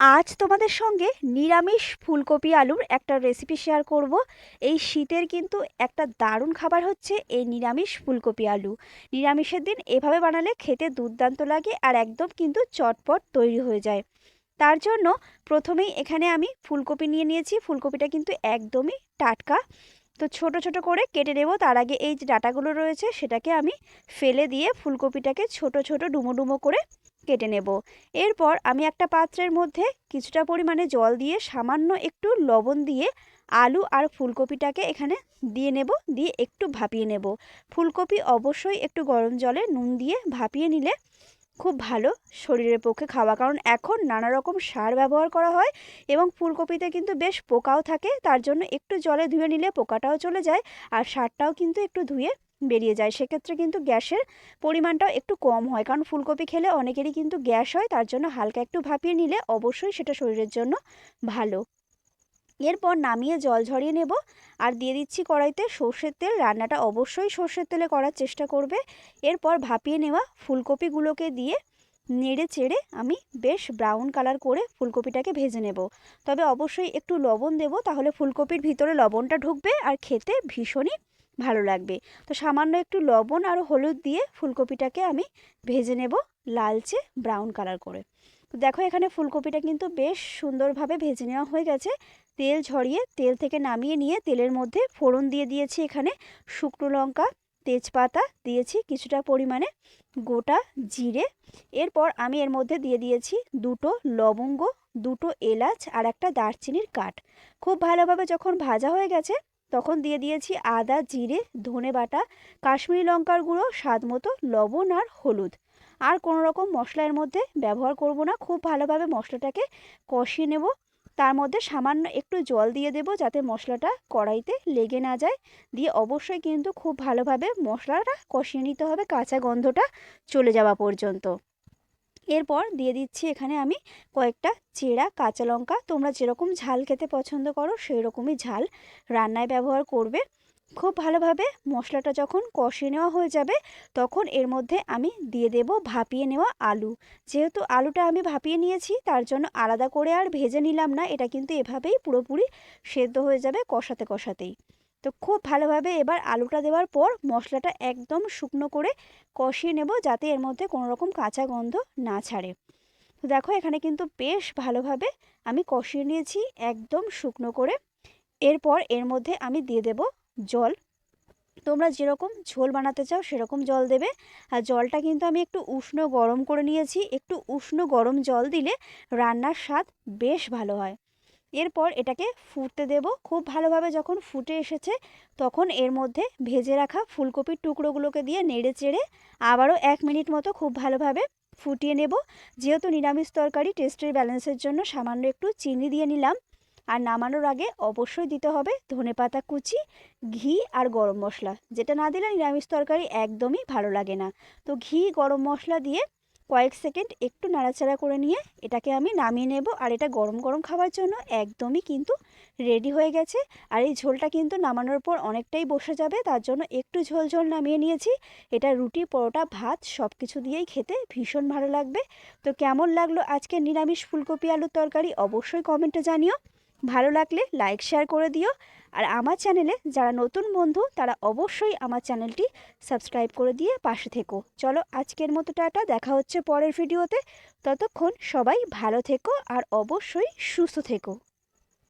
আজ তোমাদের সঙ্গে নিরামিষ ফুলকপি আলুর একটা রেসিপি শেয়ার করব। এই শীতের কিন্তু একটা দারুণ খাবার হচ্ছে এই নিরামিষ ফুলকপি আলু। নিরামিষের দিন এভাবে বানালে খেতে দুর্দান্ত লাগে আর একদম কিন্তু চটপট তৈরি হয়ে যায়। তার জন্য প্রথমেই এখানে আমি ফুলকপি নিয়ে নিয়েছি। ফুলকপিটা কিন্তু একদমই টাটকা। তো ছোট ছোট করে কেটে নেব। তার আগে এই যে ডাটাগুলো রয়েছে সেটাকে আমি ফেলে দিয়ে ফুলকপিটাকে ছোট ছোট ডুমো ডুমো করে কেটে নেব। এরপর আমি একটা পাত্রের মধ্যে কিছুটা পরিমাণে জল দিয়ে সামান্য একটু লবণ দিয়ে আলু আর ফুলকপিটাকে এখানে দিয়ে নেব, দিয়ে একটু ভাপিয়ে নেব। ফুলকপি অবশ্যই একটু গরম জলে নুন দিয়ে ভাপিয়ে নিলে খুব ভালো শরীরের পক্ষে খাওয়া। কারণ এখন নানা রকম সার ব্যবহার করা হয় এবং ফুলকপিতে কিন্তু বেশ পোকাও থাকে, তার জন্য একটু জলে ধুয়ে নিলে পোকাটাও চলে যায় আর সারটাও কিন্তু একটু ধুয়ে বেরিয়ে যায়। সেক্ষেত্রে কিন্তু গ্যাসের পরিমাণটাও একটু কম হয়। কারণ ফুলকপি খেলে অনেকেরই কিন্তু গ্যাস হয়, তার জন্য হালকা একটু ভাপিয়ে নিলে অবশ্যই সেটা শরীরের জন্য ভালো। এরপর নামিয়ে জল ঝরিয়ে নেব আর দিয়ে দিচ্ছি কড়াইতে সর্ষের তেল। রান্নাটা অবশ্যই সর্ষের তেলে করার চেষ্টা করবে। এরপর ভাপিয়ে নেওয়া ফুলকপিগুলোকে দিয়ে নেড়ে চেড়ে আমি বেশ ব্রাউন কালার করে ফুলকপিটাকে ভেজে নেব। তবে অবশ্যই একটু লবণ দেব, তাহলে ফুলকপির ভিতরে লবণটা ঢুকবে আর খেতে ভীষণই ভালো লাগবে। তো সামান্য একটু লবণ আর হলুদ দিয়ে ফুলকপিটাকে আমি ভেজে নেব লালচে ব্রাউন কালার করে। তো দেখো এখানে ফুলকপিটা কিন্তু বেশ সুন্দরভাবে ভেজে নেওয়া হয়ে গেছে। তেল ঝরিয়ে, তেল থেকে নামিয়ে নিয়ে তেলের মধ্যে ফোড়ন দিয়ে দিয়েছি এখানে শুকনো লঙ্কা, তেজপাতা, দিয়েছি কিছুটা পরিমাণে গোটা জিরে। এরপর আমি এর মধ্যে দিয়ে দিয়েছি দুটো লবঙ্গ, দুটো এলাচ আর একটা দারচিনির কাঠ। খুব ভালোভাবে যখন ভাজা হয়ে গেছে তখন দিয়ে দিয়েছি আদা, জিরে, ধনে বাটা, কাশ্মীরি লঙ্কার গুঁড়ো, স্বাদ মতো লবণ আর হলুদ। আর কোনো রকম মশলার মধ্যে ব্যবহার করব না, খুব ভালোভাবে মশলাটাকে কষিয়ে নেব। তার মধ্যে সামান্য একটু জল দিয়ে দেব যাতে মশলাটা কড়াইতে লেগে না যায়। দিয়ে অবশ্যই কিন্তু খুব ভালোভাবে মশলাটা কষিয়ে নিতে হবে, কাঁচা গন্ধটা চলে যাওয়া পর্যন্ত। এরপর দিয়ে দিচ্ছি এখানে আমি কয়েকটা চেরা, কাঁচা লঙ্কা। তোমরা যেরকম ঝাল খেতে পছন্দ করো সেই রকমই ঝাল রান্নায় ব্যবহার করবে। খুব ভালোভাবে মশলাটা যখন কষিয়ে নেওয়া হয়ে যাবে, তখন এর মধ্যে আমি দিয়ে দেব ভাপিয়ে নেওয়া আলু। যেহেতু আলুটা আমি ভাপিয়ে নিয়েছি, তার জন্য আলাদা করে আর ভেজে নিলাম না। এটা কিন্তু এভাবেই পুরোপুরি সেদ্ধ হয়ে যাবে কষাতে কষাতেই। তো খুব ভালোভাবে এবার আলুটা দেওয়ার পর মশলাটা একদম শুকনো করে কষিয়ে নেব যাতে এর মধ্যে কোনো রকম কাঁচা গন্ধ না ছাড়ে। তো দেখো এখানে কিন্তু বেশ ভালোভাবে আমি কষিয়ে নিয়েছি একদম শুকনো করে। এরপর এর মধ্যে আমি দিয়ে দেব জল। তোমরা যেরকম ঝোল বানাতে চাও সেরকম জল দেবে। আর জলটা কিন্তু আমি একটু উষ্ণ গরম করে নিয়েছি। একটু উষ্ণ গরম জল দিলে রান্নার স্বাদ বেশ ভালো হয়। এরপর এটাকে ফুটতে দেব। খুব ভালোভাবে যখন ফুটে এসেছে, তখন এর মধ্যে ভেজে রাখা ফুলকপির টুকরোগুলোকে দিয়ে নেড়ে চেড়ে আবারও এক মিনিট মতো খুব ভালোভাবে ফুটিয়ে নেব। যেহেতু নিরামিষ তরকারি, টেস্টের ব্যালেন্সের জন্য সামান্য একটু চিনি দিয়ে নিলাম। আর নামানোর আগে অবশ্যই দিতে হবে ধনেপাতা কুচি, ঘি আর গরম মশলা। যেটা না দিলে নিরামিষ তরকারি একদমই ভালো লাগে না। তো ঘি, গরম মশলা দিয়ে কয়েক সেকেন্ড একটু নাড়াচাড়া করে নিয়ে এটাকে আমি নামিয়ে নেব। আর এটা গরম গরম খাওয়ার জন্য একদমই কিন্তু রেডি হয়ে গেছে। আর এই ঝোলটা কিন্তু নামানোর পর অনেকটাই বসে যাবে, তার জন্য একটু ঝোল ঝোল নামিয়ে নিয়েছি। এটা রুটি, পরোটা, ভাত সব কিছু দিয়েই খেতে ভীষণ ভালো লাগবে। তো কেমন লাগল আজকে নিরামিষ ফুলকপি আলুর তরকারি অবশ্যই কমেন্টে জানিও। ভালো লাগলে লাইক শেয়ার করে দিও। আর আমার চ্যানেলে যারা নতুন বন্ধু, তারা অবশ্যই আমার চ্যানেলটি সাবস্ক্রাইব করে দিয়ে পাশে থেকো। চলো আজকের মতো টাটা, দেখা হচ্ছে পরের ভিডিওতে ততক্ষণ সবাই ভালো থেকো আর অবশ্যই সুস্থ থেকো।